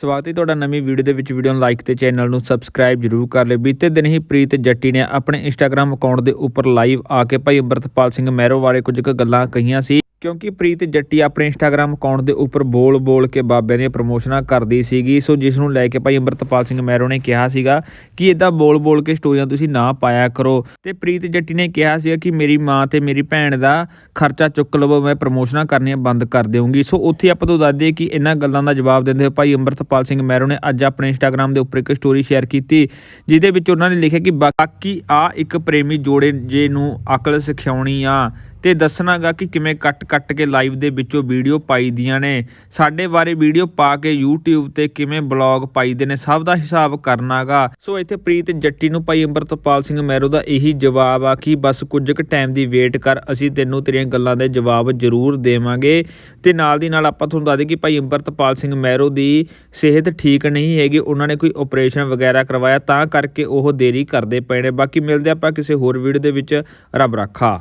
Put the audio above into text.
ਸਵਾਗਤ ਹੈ ਤੁਹਾਡਾ ਨਵੀਂ ਵੀਡੀਓ ਦੇ ਵਿੱਚ ਵੀਡੀਓ ਨੂੰ ਲਾਈਕ ਤੇ ਚੈਨਲ ਨੂੰ ਸਬਸਕ੍ਰਾਈਬ ਜਰੂਰ ਕਰ ਲਿਓ। ਬੀਤੇ ਦਿਨ ਹੀ ਪ੍ਰੀਤ ਜੱਟੀ ਨੇ ਆਪਣੇ ਇੰਸਟਾਗ੍ਰam ਅਕਾਊਂਟ ਦੇ ਉੱਪਰ ਲਾਈਵ ਆ ਕੇ ਭਾਈ ਅੰਮ੍ਰਿਤਪਾਲ ਸਿੰਘ ਮਹਿਰੋ ਬਾਰੇ ਕੁਝ ਕੁ ਗੱਲਾਂ ਕਹੀਆਂ ਸੀ। ਕਿਉਂਕਿ ਪ੍ਰੀਤ ਜੱਟੀ ਆਪਣੇ ਇੰਸਟਾਗ੍ਰam ਅਕਾਊਂਟ ਦੇ ਉੱਪਰ ਬੋਲ-ਬੋਲ ਕੇ ਬਾਬਿਆਂ ਦੀਆਂ ਪ੍ਰਮੋਸ਼ਨਾਂ ਕਰਦੀ ਸੀਗੀ। ਸੋ ਜਿਸ ਨੂੰ ਲੈ ਕੇ ਭਾਈ ਅੰਮ੍ਰਿਤਪਾਲ ਸਿੰਘ ਮਹਿਰੋ ਨੇ ਕਿਹਾ ਸੀਗਾ ਕਿ ਇਦਾਂ ਬੋਲ-ਬੋਲ ਕੇ ਸਟੋਰੀਆਂ ਤੁਸੀਂ ਨਾ ਪਾਇਆ ਕਰੋ। ਤੇ ਪ੍ਰੀਤ ਜੱਟੀ ਨੇ ਕਿਹਾ ਸੀਗਾ ਕਿ ਮੇਰੀ ਮਾਂ ਤੇ ਮੇਰੀ ਭੈਣ ਦਾ ਖਰਚਾ ਚੁੱਕ ਲਵੋ, ਮੈਂ ਪ੍ਰਮੋਸ਼ਨਾਂ ਕਰਨੀਆਂ ਬੰਦ ਕਰ ਦੇਵਾਂਗੀ ਸੋ ਉੱਥੇ ਆਪਾਂ ਤੋਂ ਦੱਸ ਦਈਏ ਕਿ ਇਹਨਾਂ ਗੱਲਾਂ ਦਾ ਜਵਾਬ ਦਿੰਦੇ ਹੋਏ ਭਾਈ ਅੰਮ੍ਰਿਤਪਾਲ ਸਿੰਘ ਮਹਿਰੋ ਨੇ ਅੱਜ ਆਪਣੇ ਇੰਸਟਾਗ੍ਰam ਦੇ ਉੱਪਰ ਇੱਕ ਸਟੋਰੀ ਸ਼ੇਅਰ ਕੀਤੀ, ਜਿਹਦੇ ਵਿੱਚ ਉਹਨਾਂ ਨੇ ਲਿਖਿਆ ਕਿ ਬਾਕੀ ਆ ਇੱਕ ਪ੍ਰੇਮੀ ਜੋੜੇ ਜੇ ਨੂੰ ਅਕਲ ਸਿਖਾਉਣੀ ਆ ਤੇ ਦੱਸਣਾਗਾ ਕਿ ਕਿਵੇਂ ਕੱਟ-ਕੱਟ ਕੇ ਲਾਈਵ ਦੇ ਵਿੱਚੋਂ ਵੀਡੀਓ ਪਾਈ ਦੀਆਂ ਨੇ। ਸਾਡੇ ਬਾਰੇ ਵੀਡੀਓ ਪਾ ਕੇ YouTube ਤੇ ਕਿਵੇਂ ਬਲੌਗ ਪਾਈਦੇ ਨੇ, ਸਭ ਦਾ ਹਿਸਾਬ ਕਰਨਾਗਾ ਸੋ ਇੱਥੇ ਪ੍ਰੀਤ ਜੱਟੀ ਨੂੰ ਭਾਈ ਅੰਮ੍ਰਿਤਪਾਲ ਸਿੰਘ ਮਹਿਰੋ ਦਾ ਇਹੀ ਜਵਾਬ ਆ ਕਿ ਬਸ ਕੁਝ ਕੁ ਟਾਈਮ ਦੀ ਵੇਟ ਕਰ, ਅਸੀਂ ਤੈਨੂੰ ਤੇਰੀਆਂ ਗੱਲਾਂ ਦੇ ਜਵਾਬ ਜ਼ਰੂਰ ਦੇਵਾਂਗੇ। ਤੇ ਨਾਲ ਦੀ ਨਾਲ ਆਪਾਂ ਤੁਹਾਨੂੰ ਦੱਸ ਦਈਏ ਕਿ ਭਾਈ ਅੰਮ੍ਰਿਤਪਾਲ ਸਿੰਘ ਮਹਿਰੋ ਦੀ ਸਿਹਤ ਠੀਕ ਨਹੀਂ ਹੈਗੀ, ਉਹਨਾਂ ਨੇ ਕੋਈ ਆਪਰੇਸ਼ਨ ਵਗੈਰਾ ਕਰਵਾਇਆ, ਤਾਂ ਕਰਕੇ ਉਹ ਦੇਰੀ ਕਰਦੇ ਪਏ ਨੇ। ਬਾਕੀ ਮਿਲਦੇ ਆਪਾਂ ਕਿਸੇ ਹੋਰ ਵੀਡੀਓ ਦੇ ਵਿੱਚ। ਰੱਬ ਰਾਖਾ।